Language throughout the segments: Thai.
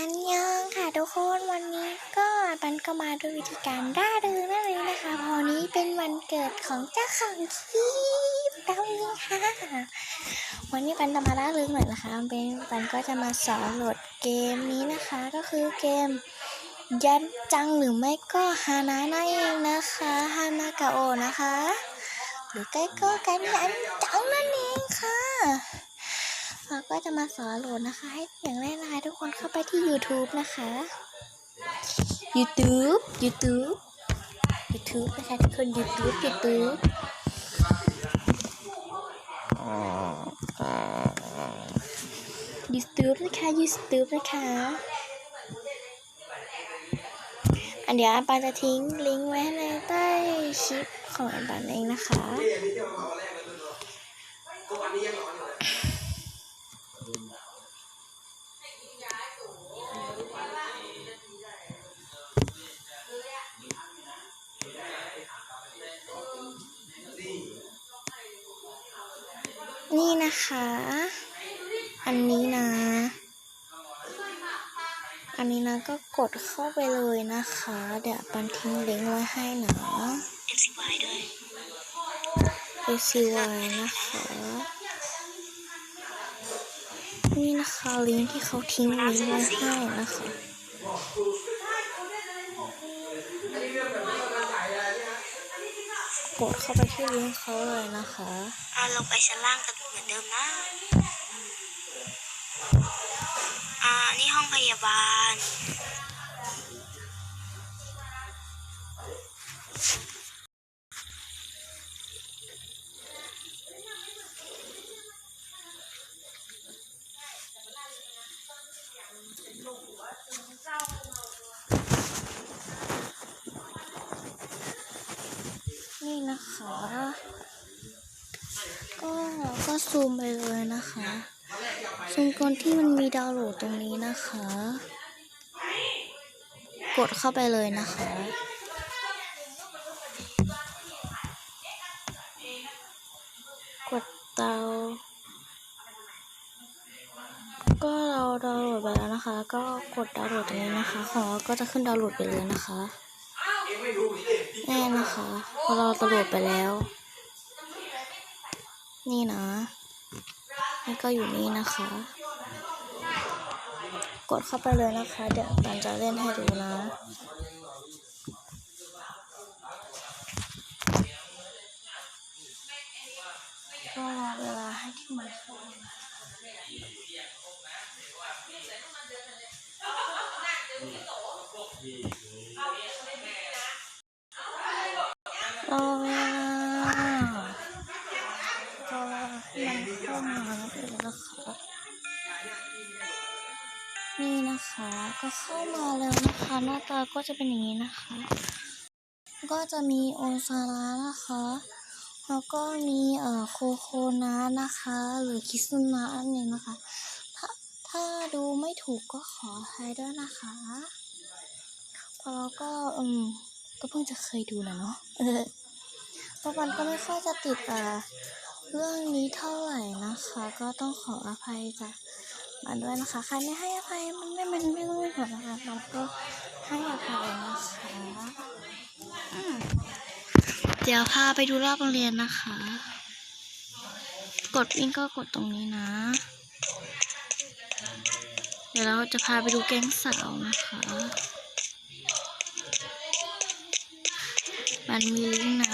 อันยังค่ะทุกคนวันนี้ก็ปันก็มาด้วยวิธีการร่าเริงนั่นเองนะคะพราะวันนี้เป็นวันเกิดของเจ้าของคลิปเราเองค่ะ วันนี้ปันจะมาร่าเริงหน่อยนะคะเป็นปันก็จะมาสอนโหลดเกมนี้นะคะ ก็คือเกมยันจังหรือไม่ก็ฮานานั่นเองนะคะฮานากาโอนะคะ หรือใกล้ก็กันยันจังนั่นเองค่ะ เราก็จะมาสอนโหลดนะคะ ให้อย่างแรกนะคะทุกคนเข้าไปที่ YouTube นะคะ YouTube YouTube YouTube นะคะทุกคน YouTube YouTube YouTube นะคะ YouTube นะคะ อันเดี๋ยวอันปาจะทิ้งลิงก์ไว้ในใต้คลิปของอันปานเองนะคะ นี่นะคะ อันนี้นะ อันนี้นะก็กดเข้าไปเลยนะคะ เดี๋ยวปันทิ้งลิงก์ไว้ให้นะ FCY ด้วย ACY นะคะ นี่นะคะลิงก์ที่เขาทิ้งลิงก์ไว้ให้นะคะ กดเข้าไปที่ลิงก์เขาเลยนะคะอ่าลงไปชั้นล่างกันเหมือนเดิมนะ อ่า นี่ห้องพยาบาล นะคะ ก็ก็ซูมไปเลยนะคะซูมก่อนที่มันมีดาวน์โหลดตรงนี้นะคะ กดเข้าไปเลยนะคะกดดาวก็เราดาวน์โหลดไปแล้วนะคะ ก็กดดาวน์โหลดตรงนี้นะคะ ของเราก็จะขึ้นดาวน์โหลดไปเลยนะคะ แน่นะคะพอเราดาวน์โหลดไปแล้ว นี่นะนี่ก็อยู่นี่นะคะ กดเข้าไปเลยนะคะ เดี๋ยวปันจะเล่นให้ดูนะก็รอเวลาให้ที่มัน รอเวลารอให้มันเข้ามาแล้วเองนะคะนี่นะคะ ก็เข้ามาแล้วนะคะ หน้าตาก็จะเป็นอย่างนี้นะคะ ก็จะมีโอซาระนะคะแล้วก็มีเอ่อโคโคนะนะคะ หรือคิซุนะอันนี้นะคะ ถ้าถ้าดูไม่ถูกก็ขออภัยด้วยนะคะเพราะเราก็อืม ก็เพิ่งจะเคยดูนะเนาะเออตะวันก็ไม่ค่อยจะติดอ่าเรื่องนี้เท่าไหร่นะคะ ก็ต้องขออภัยจากมันด้วยนะคะใครไม่ให้อภัยมันไม่มันไม่รู้เหมือนะคะเราก็ให้อภัยนะคะเดี๋ยวพาไปดูรอบโรงเรียนนะคะ กดวิ่งก็กดตรงนี้นะ เดี๋ยวเราจะพาไปดูแก๊งสาวนะคะ มันมีลิงนะ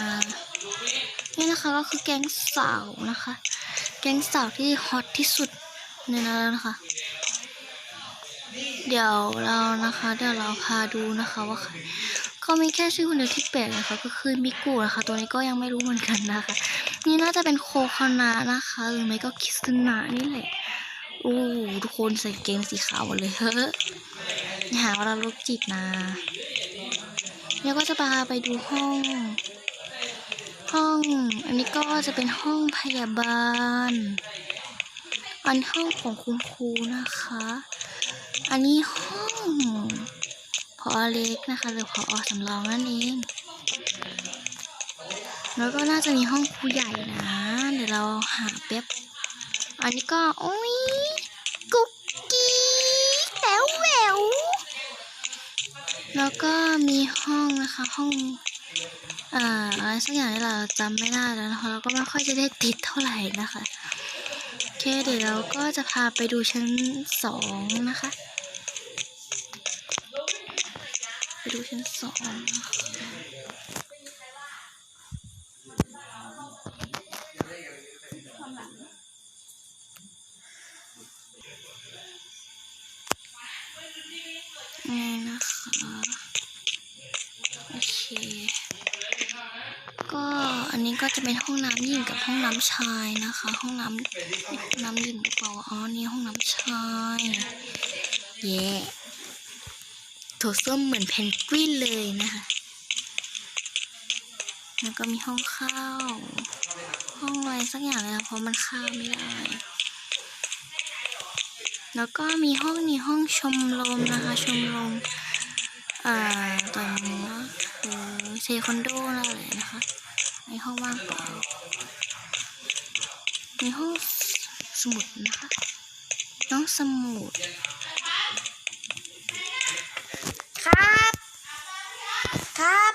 นี่นะคะก็คือแก๊งสาวนะคะ แก๊งสาวที่ฮอตที่สุดในนั้นนะคะ เดี๋ยวเรานะคะ เดี๋ยวเราพาดูนะคะว่าใครก็มีแค่ชื่อคนเดียวที่แปลกนะคะก็คือมิกุนะคะ ตัวนี้ก็ยังไม่รู้เหมือนกันนะคะ นี่น่าจะเป็นโคคานะนะคะหรือไม่ก็คิสนะนี่แหละโอ้ทุกคนใส่เกงสีขาวหมดเลยเฮ้ออย่าหาว่าเราลูกจิตนะ แล้วก็จะพาไปดูห้อง ห้อง อันนี้ก็จะเป็นห้องพยาบาล อันห้องของคุณครูนะคะ อันนี้ห้องพอเล็กนะคะหรือพอสำรองนั่นเองแล้วก็น่าจะมีห้องครูใหญ่นะ เดี๋ยวเราหาแป๊บ อันนี้ก็โอ้ย แล้วก็มีห้องนะคะ ห้องอ่าอะไรสักอย่างที่เราจำไม่ได้แล้วนะคะเราก็ไม่ค่อยจะได้ติดเท่าไหร่นะคะโอเคเดี๋ยวเราก็จะพาไปดูชั้นสองนะคะไปดูชั้นสองนะคะ นี่นะคะโอเค ก็อันนี้ก็จะเป็นห้องน้ำหญิงกับห้องน้ำชายนะคะ ห้องน้ำน้ำหญิงหรือเปล่าอ๋อนี่ห้องน้ำชายเย่โถส้มเหมือนเพนกวินเลยนะคะแล้วก็มีห้องข้าว ห้องอะไรสักอย่างเลยนะเพราะมันข้าวไม่ได้ แล้วก็มีห้องนี้ห้องชมรมนะคะ ชมรมอ่าตอนนี้คือเซคอนโดอะไรนะคะในห้องว่างเปล่ามีห้องสมุดนะคะ น้องสมุด ครับ ครับ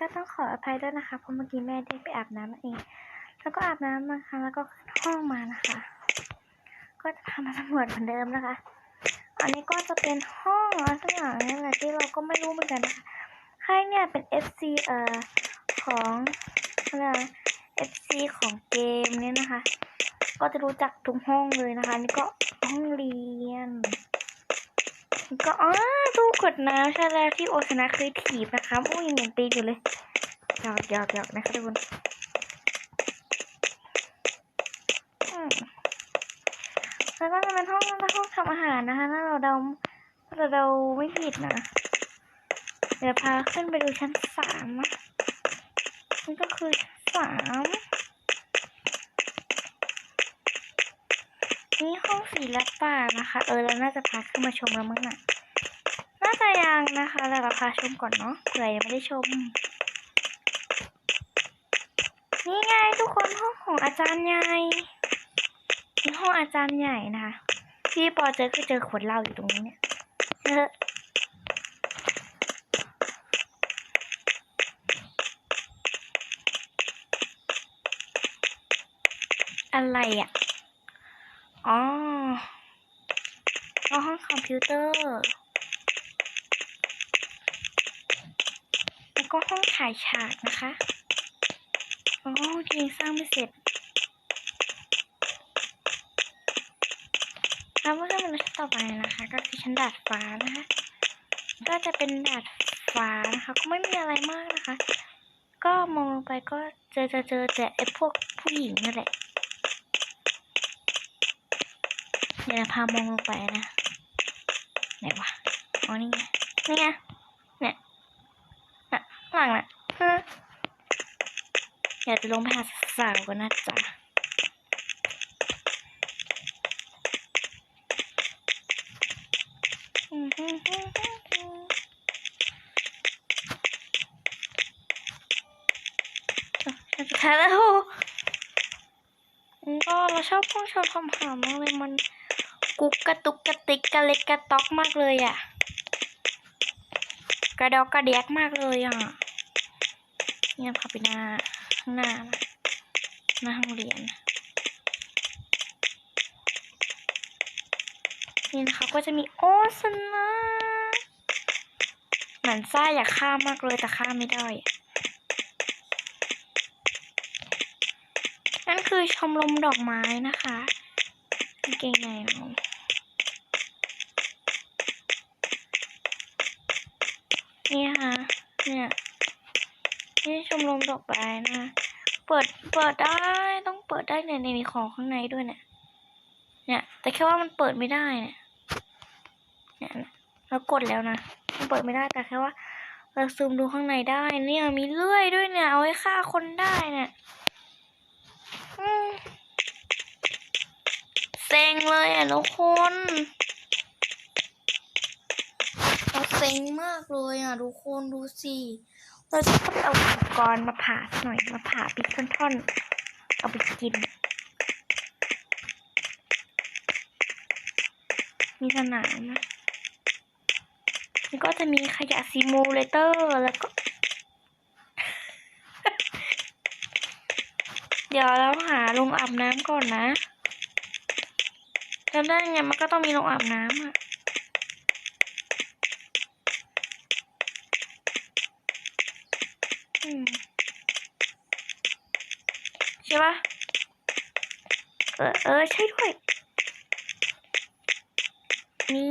ก็ต้องขออภัยด้วยนะคะ เพราะเมื่อกี้แม่ได้ไปอาบน้ำนั่นเอง แล้วก็อาบน้ำนะคะ แล้วก็ขึ้นห้องมานะคะ ก็จะพามาสำรวจเหมือนเดิมนะคะ อันนี้ก็จะเป็นห้องอะไรสักอย่างนี่แหละที่เราก็ไม่รู้เหมือนกันนะคะใครเนี่ยเป็น FC เอ่อของอะไรนะ FC ของเกมเนี่ยนะคะ ก็จะรู้จักทุกห้องเลยนะคะ นี่ก็ห้องเรียน ก็อ๋อตู้กดน้ำใช่แล้วที่โอชนะเคยถีบนะคะโอ้ยยังเหม็นตีอยู่เลยหยอกหยอกหยอกนะคะทุกคนแล้วก็จะเป็นห้องห้องทำอาหารนะคะถ้าเราเดาถ้าเราเดาไม่ผิดนะ เดี๋ยวพาขึ้นไปดูชั้นสามนะนี่ก็คือชั้นสาม นี่ห้องศิลปะนะคะ เออเราน่าจะพาขึ้นมาชมแล้วมั้งน่ะ น่าจะยังนะคะแต่เราพาชมก่อนเนาะเผื่อยังไม่ได้ชม นี่ไงทุกคนห้องของอาจารย์ใหญ่นี่ห้องอาจารย์ใหญ่นะคะที่ปอเจอคือเจอขวดเหล้าอยู่ตรงนี้เนี่ยอะไรอะ อ๋อห้องคอมพิวเตอร์ แล้วก็ห้องถ่ายฉากนะคะอ๋อที่ยังสร้างไม่เสร็จแล้วก็เป็นชั้นต่อไปนะคะ ก็คือชั้นดาดฟ้านะคะ ก็จะเป็นดาดฟ้านะคะ ก็ไม่มีอะไรมากนะคะ ก็มองลงไปก็เจอจะเจอแต่ไอ้พวกผู้หญิงนั่นแหละ เดี๋ยวพามองลงไปนะไหนวะอ๋อนี่ไงนี่ไงเนี่ยน่ะหลังน่ะฮอยากจะลงไปหาสาวกันนะจ๊ะสุดท้ายแล้วก็เราชอบพวกชอบคำถามมากเลยมัน กุ๊กกระตุกกระติกกระเล็กกระต๊อกมากเลยอะ กระดอกกระเดียกมากเลยอะเนี่ยพาไปหน้าข้างหน้าหน้าห้องเรียนนี่นะคะก็จะมีโอสนะหนันซ่าอยากข้ามากเลยแต่ข้าไม่ได้อะนั่นคือชมรมดอกไม้นะคะกางเกงในเรา นี่ค่ะเนี่ยนี่ชมรมดอกไม้นะ เปิดเปิดได้ต้องเปิดได้เนี่ยในมีของข้างในด้วยเนี่ย เนี่ย แต่แค่ว่ามันเปิดไม่ได้เนี่ยเนี่ยเรากดแล้วนะมันเปิดไม่ได้แต่แค่ว่าเราซูมดูข้างในได้ เนี่ยมีเลื่อยด้วยเนี่ยเอาไว้ฆ่าคนได้เนี่ยเซ็งเลยอะทุกคน เราเซ็งมากเลยอะทุกคนดูสิเราจะต้องไปเอาอุปกรณ์มาผ่าหน่อยมาผ่าปิดท่อนๆเอาไปกิน มีสนามนะแล้วก็จะมีขยะซิมูเลเตอร์แล้วก็ เดี๋ยวเราหาโรงอาบน้ำก่อนนะจำได้ไงมันก็ต้องมีโรงอาบน้ำอะ อืมใช่ปะเออเออใช่ด้วย นี่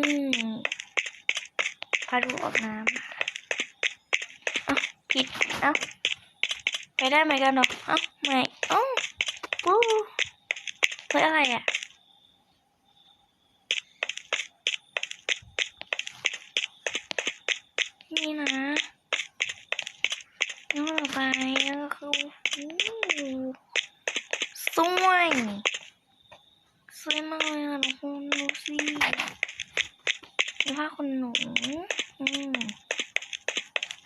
พาดูออกน้ำอ้าผิดเอ้าไปได้ไหมกันเนาะเอ้าไม่เอ้าปูเฮ้ยอะไรอะนะน้องต่อไปก็คืออู้ส วยสวยมากเลยอะทุกคนดูสิผ้าคนหนู อืม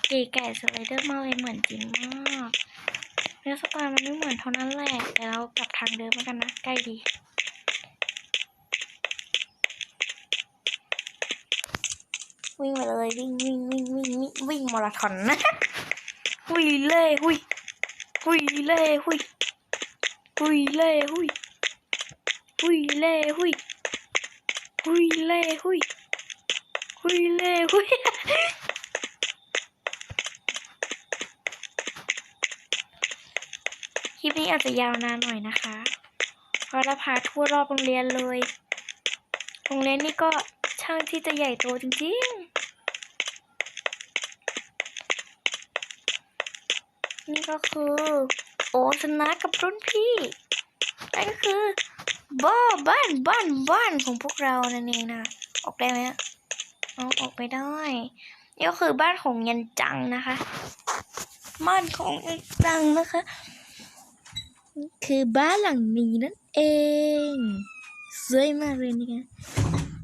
เก๋ไก่สไลเดอร์มากเลยเหมือนจริงมากเนื้อสไตล์มันไม่เหมือนเท่านั้นแหละ แต่เรากลับทางเดิมแล้วกันนะ ใกล้ดีวิ่งไปเลยวิ่งวิ่งวิ่งวิ่งวิ่งวิ่งมาราธอนนะ หุยเล่หุยหุยเล่หุย หุยเล่หุยหุยเล่หุยหุยเล่หุยหุยเล่หุยคลิปนี้อาจจะยาวนานหน่อยนะคะเพราะเราพาทั่วรอบโรงเรียนเลย โรงเรียนนี่ก็ช่างที่จะใหญ่โตจริงๆนี่ก็คือ โอชนะกับรุ่นพี่นั่นก็คือบ้าบ้านบ้านบ้านของพวกเรานั่นเองนะ ออกได้ไหมอะเอาออกไม่ได้ นี่ก็คือบ้านของยันจังนะคะ บ้านของยันจังนะคะ คือบ้านหลังนี้นั่นเอง สวยมากเลยนะคะ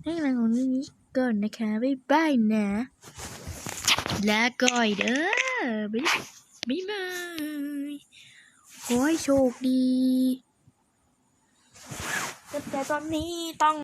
ให้หลังของนี้ก่อนนะคะ บ๊ายบายนะ ลาก่อยเด้อ บ๊ายบ๊ายบาย ขอให้โชคดี แต่ตอนนี้ต้อง